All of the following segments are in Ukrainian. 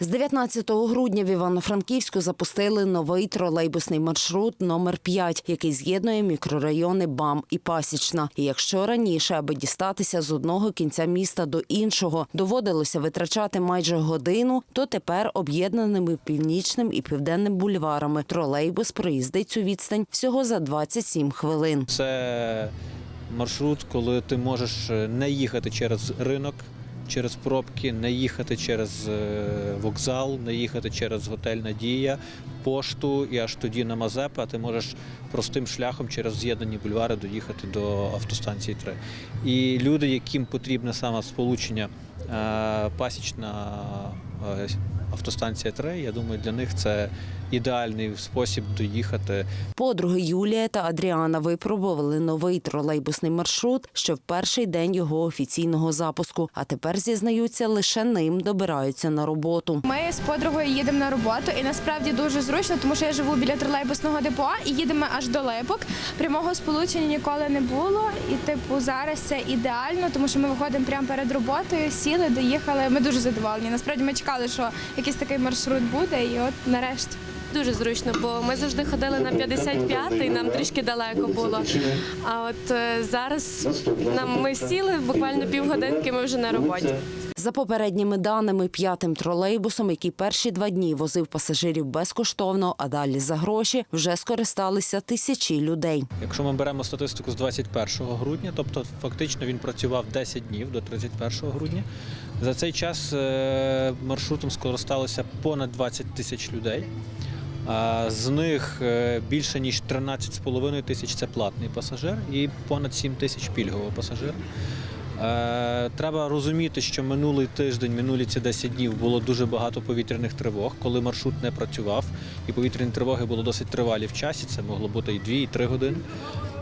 З 19 грудня в Івано-Франківську запустили новий тролейбусний маршрут номер 5, який з'єднує мікрорайони БАМ і Пасічна. І якщо раніше, аби дістатися з одного кінця міста до іншого, доводилося витрачати майже годину, то тепер об'єднаними північним і південним бульварами тролейбус проїздить цю відстань всього за 27 хвилин. Це маршрут, коли ти можеш е, не їхати через ринок, через пробки, не їхати через е, вокзал, не їхати через готель Надія, пошту і аж тоді на Мазепа. Ти можеш простим шляхом через з'єднані бульвари доїхати до автостанції 3. І люди, яким потрібне саме сполучення е, пасічна е, автостанція 3, я думаю, для них це ідеальний спосіб доїхати Подруги Юлія та Адріана випробували новий тролейбусний маршрут ще в перший день його офіційного запуску. А тепер зізнаються, лише ним добираються на роботу. Ми з подругою їдемо на роботу, і насправді дуже зручно, тому що я живу біля тролейбусного депо і їдемо аж до Липок. Прямого сполучення ніколи не було. І, типу, зараз це ідеально, тому що ми виходимо прямо перед роботою, сіли, доїхали. Ми дуже задоволені. Насправді ми чекали, що якийсь такий маршрут буде, і от нарешті. Дуже зручно, бо ми завжди ходили на 55-й, нам трішки далеко було. А от е, зараз нам ми сіли буквально півгодинки. Ми вже на роботі. За попередніми даними, п'ятим тролейбусом, який перші два дні возив пасажирів безкоштовно, а далі за гроші, вже скористалися тисячі людей. Якщо ми беремо статистику з 21 грудня, тобто фактично він працював 10 днів до 31 грудня. За цей час е, маршрутом скористалося понад 20 тисяч людей. З них е, більше ніж 13,5 тисяч це платний пасажир і понад 7 тисяч пільгового пасажира. Е, Треба розуміти, що минулий тиждень, минулі ці 10 днів було дуже багато повітряних тривог, коли маршрут не працював, і повітряні тривоги були досить тривалі в часі. Це могло бути і 2, і 3 години.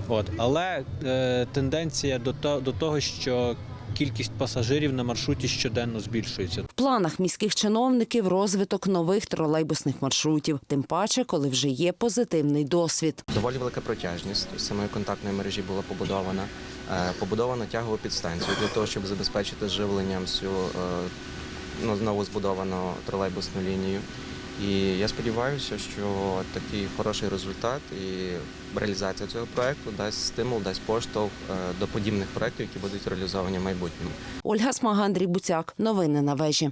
От. Але е, тенденція до, до того, що кількість пасажирів на маршруті щоденно збільшується. В планах міських чиновників розвиток нових тролейбусних маршрутів, тим паче, коли вже є позитивний досвід. Доволі велика протяжність самої контактної мережі була побудована. Е, Побудовано тягову підстанцію для того, щоб забезпечити живленням всю е, ну, знову збудовану тролейбусну лінію. І я сподіваюся, що такий хороший результат і реалізація цього проекту дасть стимул, дасть поштовх е, до подібних проектів, які будуть реалізовані в майбутньому. Ольга Смага, Андрій Буцяк. Новини на вежі.